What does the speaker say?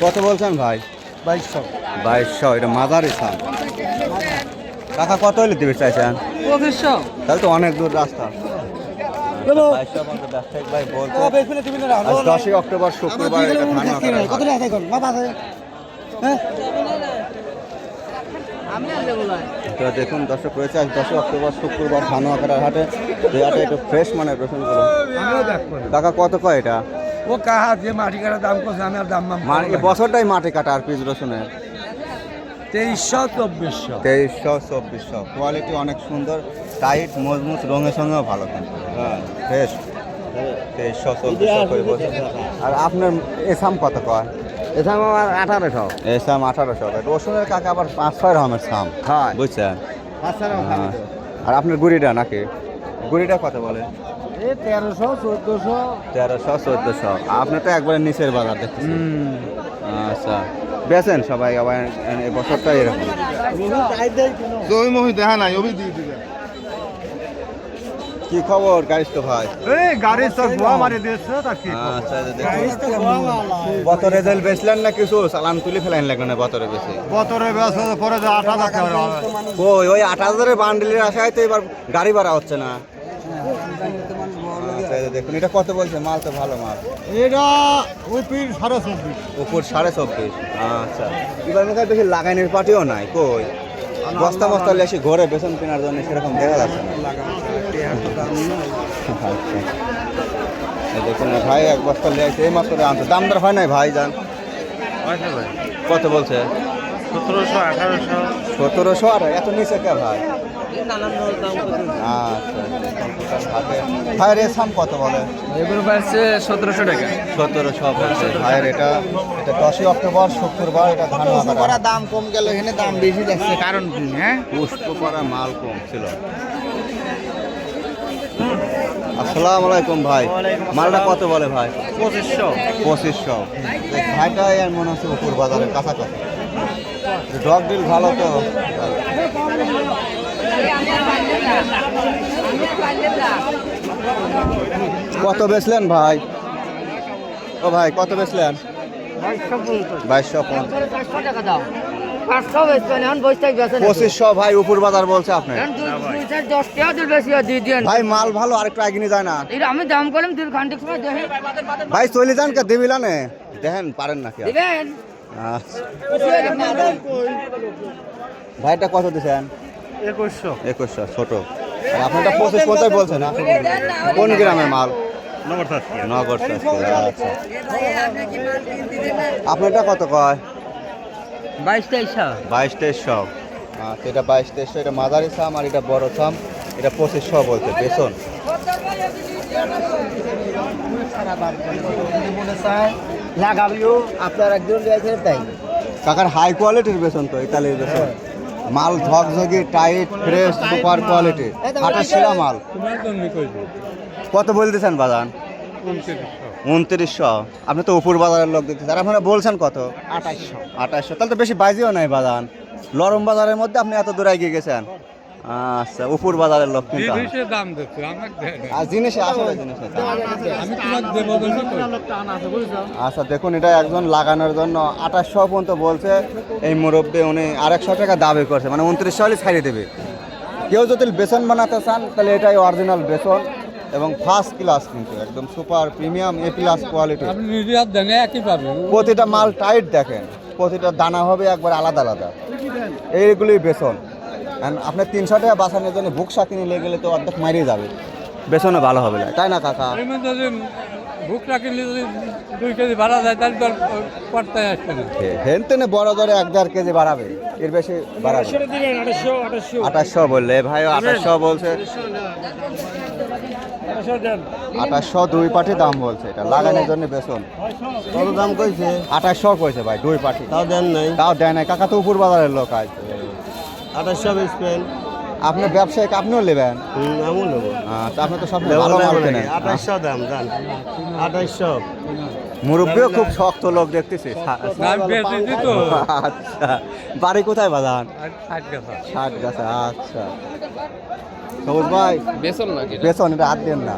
কত বলছেন ভাই? বাইশশো। বাইশশো এটা মাঝারি সাম কাকা কত হলে দিবে চাইছেন? পঁচিশশো। তাহলে তো অনেক দূর রাস্তা। দশই অক্টোবর শুক্রবার হাট। তো দেখুন দর্শক রয়েছে আজ দশই অক্টোবর শুক্রবার ধান আকারের হাটে হাটে একটু ফ্রেশ মানে রসুনগুলো কাকা কত কয় এটা? ও কাহা যে মাটি কাটার দাম করছে আমি আর দাম মাম মানে বছরটাই মাটি কাটা আর পিস রসুনের? তেইশশো চব্বিশশো। তেইশশো চব্বিশশো। কোয়ালিটি অনেক সুন্দর টাইট মজবুত রঙের সঙ্গেও ভালো কিন্তু। হ্যাঁ। ফ্রেশ তেইশশো চব্বিশশো করে বলছে। আর আপনার এসাম কত কয়? এখানে আমার আঠারোশো। এসাম আঠারোশো। রসুনের কাকা আবার পাঁচ ছয় রকমের সাম। হয়। বুঝছেন? হ্যাঁ। আর আপনার গুড়িটা নাকি? গুড়িটা কত বলে? তেরোশো চোদ্দোশো। তেরোশো চোদ্দোশো। আপনি তো একবারে নিচের বাজার দেখতেছেন। আচ্ছা। বেছেন সবাই আবার এই বছরটা এরকম। জমি মহি দেখা নাই অভি দিয়ে দিবে কি খবর গাড়িস তো ভাই? এই গাড়ি সব গোয়া মারি দিয়েছে তা কি আচ্ছা বতরে তেল বেচলেন না কিছু? চালান তুলে ফেলাইন লাগল না বতরে বেশি? বতরে ব্যস্ত পরে যে আট হাজার টাকা ওই ওই আট হাজারের বান্ডিলের আশায় তো এবার গাড়ি ভাড়া হচ্ছে না। আচ্ছা, দেখুন এটা কত বলছে? মাল তো ভালো মাল। এটা উপির সাড়ে চব্বিশ। উপর সাড়ে চব্বিশ। আচ্ছা। এবার মনে হয় বেশি লাগাইনের পাটিও নাই কই? বস্তা মস্তা লেসি ঘরে বেতন কেনার জন্য সেরকম দেখা যাচ্ছে না। আচ্ছা। দেখুন ভাই এক বস্তা লেসে এই মাত্র আনছে। দাম দর হয় নাই ভাই যান কত বলছে? সতেরোশো আঠারোশো। সতেরোশো আর এত নিচে কে ভাই? ভাইয়ের এর সাম কত বলে? এগুলো পাচ্ছে সতেরোশো টাকা। সতেরোশো ভাইয়ের এটা এটা দশই অক্টোবর শুক্রবার এটা ধান মাখা দাম কম গেল এখানে দাম বেশি যাচ্ছে কারণ কি হ্যাঁ? পুষ্প করা মাল কম ছিল। আসসালামু আলাইকুম ভাই। মালটা কত বলে ভাই? পঁচিশশো। পঁচিশশো। ভাইটাই আর মনে হচ্ছে উপর বাজারের কাছাকাছি। ডগ ডিল ভালো তো। কত বেচলেন ভাই? ও ভাই কত বেচলেন? বাইশশো পঁচিশশো ভাই উপর বাজার বলছে আপনি ভাই মাল ভালো আরেকটু আগে নিয়ে যায় না। আমি দাম করলাম দূর ঘণ্টা সময় ভাই চলে যান কে দিবিলা নে দেখেন পারেন নাকি? দিবেন। আচ্ছা। ভাইটা কত দিছেন? একুশশো। একুশশো ছোট। আর আপনারটা পঁচিশ পঞ্চাশ বলছেন কোন গ্রামের মাল? নগর আচ্ছা। আপনারটা কত কয়? বাইশ তেইশশো বাইশ তেইশশো আচ্ছা এটা বাইশ তেইশশো এটা মাঝারি সাম আর এটা বড় সাম এটা পঁচিশশো বলছে বেতন লাগাবিও আপনার একজন তাই। কাকার হাই কোয়ালিটির বেসন তো ইতালির বেতন মাল ঝকঝকি টাইট ফ্রেশ সুপার কোয়ালিটি আটা সেরা মাল। কত বলতেছেন বাজান উনত্রিশশো। আপনি তো উপর বাজারের লোক দেখতেছেন। আর আপনারা বলছেন কত? আঠাশশো। আঠাশশো। তাহলে তো বেশি বাজিও নাই বাজান লরম বাজারের মধ্যে আপনি এত দূর এগিয়ে গেছেন। আচ্ছা উপর বাজারের লোক কিন্তু দাম আর জিনিসে আসলে জিনিসে? আচ্ছা দেখুন এটা একজন লাগানোর জন্য আঠাশশো পর্যন্ত বলছে। এই মুরব্বী উনি আরেকশো টাকা দাবি করছে মানে উনত্রিশশো হলে ছাড়িয়ে দেবে। কেউ যদি বেসন বানাতে চান তাহলে এটাই অরিজিনাল বেসন এবং ফার্স্ট ক্লাস কিন্তু একদম super premium A plus quality প্রতিটা মাল টাইট দেখেন প্রতিটা দানা হবে একবার আলাদা আলাদা। এইগুলি বেসন। And আপনার তিনশো টাকা বাঁচানোর জন্য ভুকসা কিনে লেগে গেলে তো অর্ধেক মারিয়ে যাবে। বেসনে ভালো হবে না। তাই না কাকা? এর মধ্যে যদি ভুক রাখলে যদি দুই কেজি ভাড়া যায় তাহলে তো পড়তায় আসবে না। হেনতেনে বড় ধরে এক দেড় কেজি বাড়াবে। এর বেশি বাড়াবে আঠাশশো বললে ভাই আঠাশশো বলছে। আঠাশশো দুই পাটি দাম বলছে এটা লাগানোর জন্য বেসন কত দাম কইছে? আঠাশশো কইছে ভাই দুই পাটি। তাও দেন নাই। তাও দেয় নাই। কাকা তো উপর বাজারের লোক আজ। আঠাশশো বেচবেন আপনি ব্যবসায়িক আপনিও নেবেন? আমিও নেব। আচ্ছা আপনি তো সব ভালো মাল কেনেন। আঠাইশশো দাম জান। আঠাইশশো মুরব্বীও খুব শক্ত লোক দেখতেছি। দাম বেশি তো। আচ্ছা। বাড়ি কোথায় বাজান? ষাট গাছে আচ্ছা। সবুজ ভাই? বেসন নাকি বেসন এটা হাত দেন না।